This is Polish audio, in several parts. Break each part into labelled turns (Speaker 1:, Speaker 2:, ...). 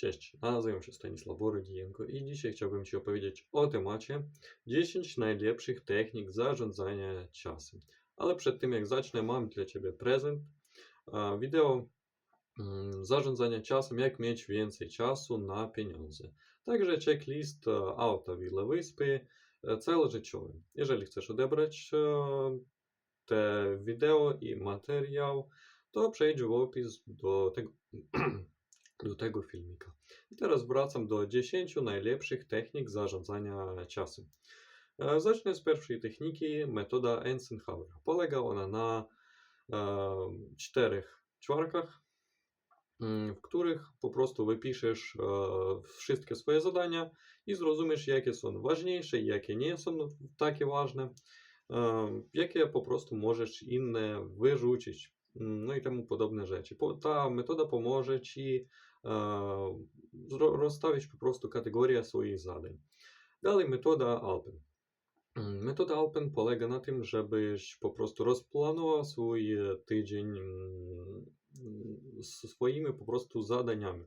Speaker 1: Cześć, nazywam się Stanisław Borodienko i dzisiaj chciałbym Ci opowiedzieć o temacie 10 najlepszych technik zarządzania czasem. Ale przed tym jak zacznę, mam dla Ciebie prezent. Wideo mm, zarządzania czasem, jak mieć więcej czasu na pieniądze. Także checklist e, auta Villa Wyspy e, całożyciowy. Jeżeli chcesz odebrać e, te wideo i materiał, to przejdź w opis do tego, do tego filmika. I teraz wracam do 10 najlepszych technik zarządzania czasem. E, Zacznę z pierwszej techniki, metoda Eisenhowera. Polega ona na e, czterech ćwiarkach, mm, w których po prostu wypiszesz e, wszystkie swoje zadania i zrozumiesz, jakie są ważniejsze, jakie nie są takie ważne, e, jakie po prostu możesz inne wyrzucić, mm, no i temu podobne rzeczy. Ta metoda pomoże Ci e, zro- rozstawić po prostu kategorie swoich zadań. Dalej metoda Alpen. Mm, Metoda Alpen polega na tym, żebyś po prostu rozplanował swój e, tydzień mm, z swoimi po prostu zadaniami.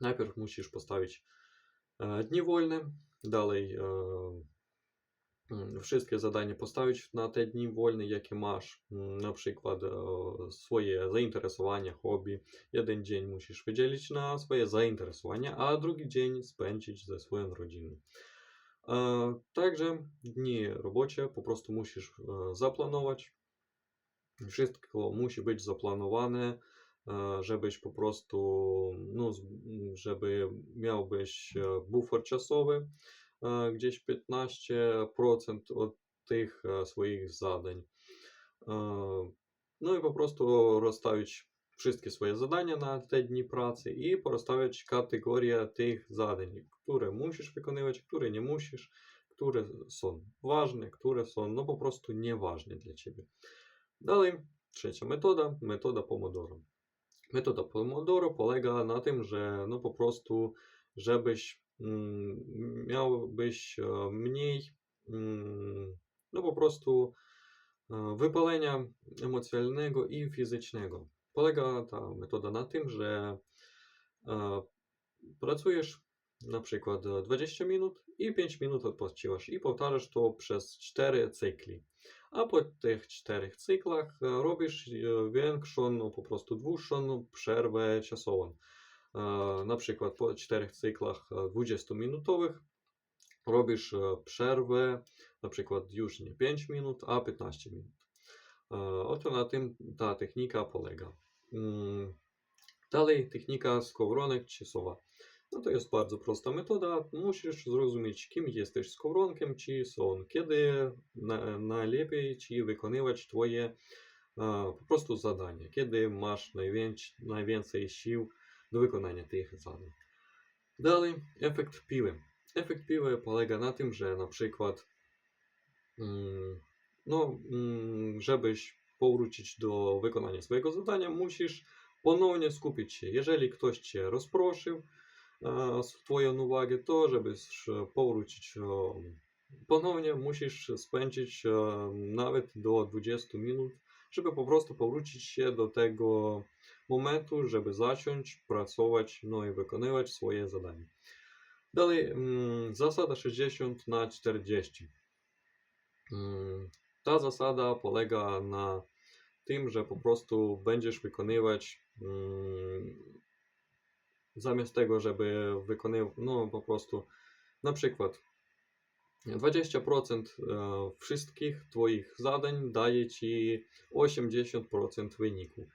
Speaker 1: Najpierw musisz postawić e, dni wolne, dalej e, mm, wszystkie zadania postawić na te dni wolne, jakie masz, Mm, na przykład e, swoje zainteresowania, hobby. Jeden dzień musisz wydzielić na swoje zainteresowania, a drugi dzień spędzić ze swoją rodziną. E, Także dni robocze po prostu musisz e, zaplanować. Wszystko musi być zaplanowane, żebyś po prostu, no, żeby miałbyś bufor czasowy, gdzieś 15% od tych e, swoich zadań. E, No i po prostu rozstawić wszystkie swoje zadania na te dni pracy i porozstawiać kategorie tych zadań, które musisz wykonywać, które nie musisz, które są ważne, które są no po prostu nieważne dla Ciebie. Dalej, trzecia metoda, metoda Pomodoro. Metoda Pomodoro polega na tym, że no po prostu, żebyś miałbyś e, mniej, mm, no po prostu e, wypalenia emocjonalnego i fizycznego. Polega ta metoda na tym, że e, pracujesz na przykład e, 20 minut i 5 minut odpoczywasz i powtarzasz to przez 4 cykli. A po tych 4 cyklach robisz większą, no po prostu dłuższą przerwę czasową. E, Na przykład po 4 cyklach e, 20-minutowych robisz e, przerwę, na przykład już nie 5 minut, a 15 minut. E, Oto na tym ta technika polega. Mm, Dalej technika skowronek czasowa. No to jest bardzo prosta metoda. Musisz zrozumieć, kim jesteś skowronkiem czy są, kiedy na, najlepiej ci wykonywać twoje e, po prostu zadania, kiedy masz najwięcej, najwięcej sił do wykonania tych zadań. Dalej, efekt piły. Efekt piły polega na tym, że na przykład mm, no, mm, żebyś powrócić do wykonania swojego zadania, musisz ponownie skupić się. Jeżeli ktoś cię rozproszył twoją uwagę, to żebyś e, powrócić e, ponownie, musisz spędzić e, nawet do 20 minut, żeby po prostu powrócić się do tego momentu, żeby zacząć pracować, no i wykonywać swoje zadanie. Dalej, mm, zasada 60 na 40. Mm, Ta zasada polega na tym, że po prostu będziesz wykonywać mm, zamiast tego, żeby wykonywać, no po prostu na przykład 20% e, wszystkich Twoich zadań daje Ci 80% wyniku,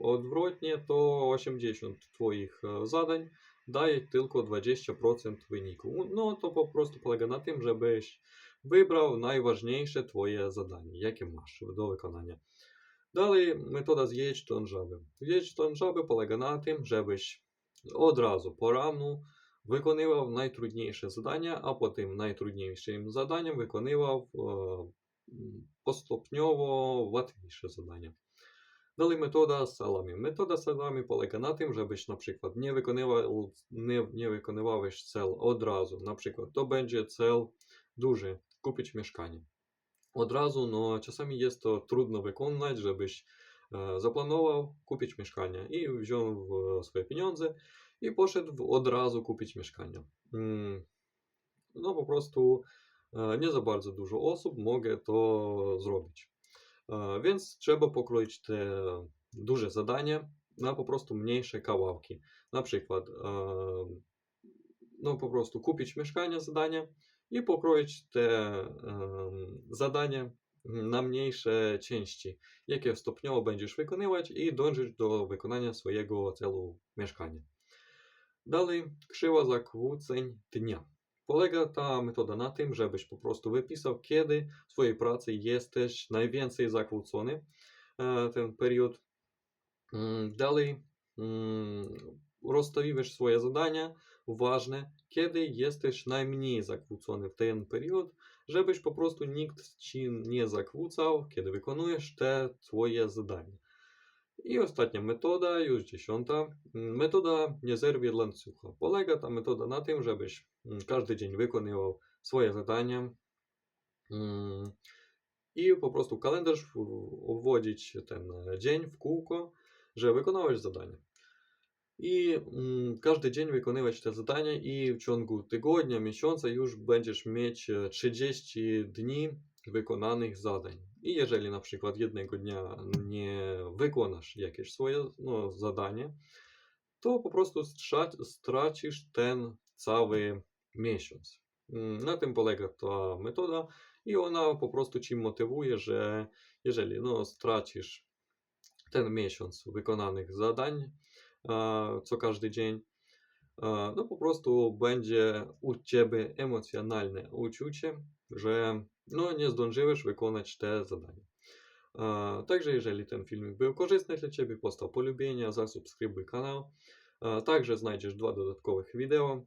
Speaker 1: odwrotnie, to 80 Twoich e, zadań daje tylko 20% wyniku. No to po prostu polega na tym, żebyś wybrał najważniejsze Twoje zadanie, jakie masz do wykonania. Dalej metoda zjedź ton żaby. Zjedź ton żaby polega na tym, żebyś od razu po ranu wykonywał najtrudniejsze zadania, a po tym najtrudniejszym zadaniem wykonywał e, m, postopniowo łatwiejsze zadania. Dalej metoda salami. Metoda salami polega na tym, żebyś na przykład nie wykonywał, nie, nie wykonywałeś cel od razu. Na przykład to będzie cel duży, kupić mieszkanie. Od razu, no czasami jest to trudno wykonać, żebyś e, zaplanował kupić mieszkanie i wziął w swoje pieniądze i poszedł od razu kupić mieszkanie. Mm, No po prostu e, nie za bardzo dużo osób mogę to zrobić. E, Więc trzeba pokroić te duże zadania na po prostu mniejsze kawałki. Na przykład, e, no po prostu kupić mieszkanie, zadanie i pokroić te em, zadania na mniejsze części, jakie stopniowo będziesz wykonywać i dążyć do wykonania swojego celu mieszkania. Dalej, krzywa zakłóceń dnia. Polega ta metoda na tym, żebyś po prostu wypisał, kiedy w swojej pracy jesteś najwięcej zakłócony, e, ten period. Mm, Dalej, mm, rozstawiłeś swoje zadania ważne, kiedy jesteś najmniej zakłócony w ten period, żebyś po prostu nikt ci nie zakłócał, kiedy wykonujesz te twoje zadania. I ostatnia metoda, już dziesiąta, metoda nie zerwie. Polega ta metoda na tym, żebyś mm, każdy dzień wykonywał swoje zadania mm, i po prostu kalendarz obwodzić ten e, dzień w kółko, że wykonałeś zadanie. I mm, każdy dzień wykonywać te zadania i w ciągu tygodnia, miesiąca już będziesz mieć e, 30 dni wykonanych zadań. I jeżeli na przykład jednego dnia nie wykonasz jakieś swoje no, zadanie, to po prostu stracisz ten cały miesiąc. Mm, Na tym polega ta metoda i ona po prostu ci motywuje, że jeżeli no, stracisz ten miesiąc wykonanych zadań co każdy dzień, no po prostu będzie u ciebie emocjonalne uczucie, że no, nie zdążyłeś wykonać te zadania. A, Także jeżeli ten filmik był korzystny dla Ciebie, postaw polubienia, zasubskrybuj kanał. Także znajdziesz dwa dodatkowych wideo.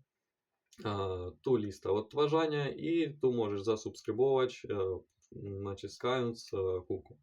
Speaker 1: Tu lista odtwarzania i tu możesz zasubskrybować e, naciskając e, kółko.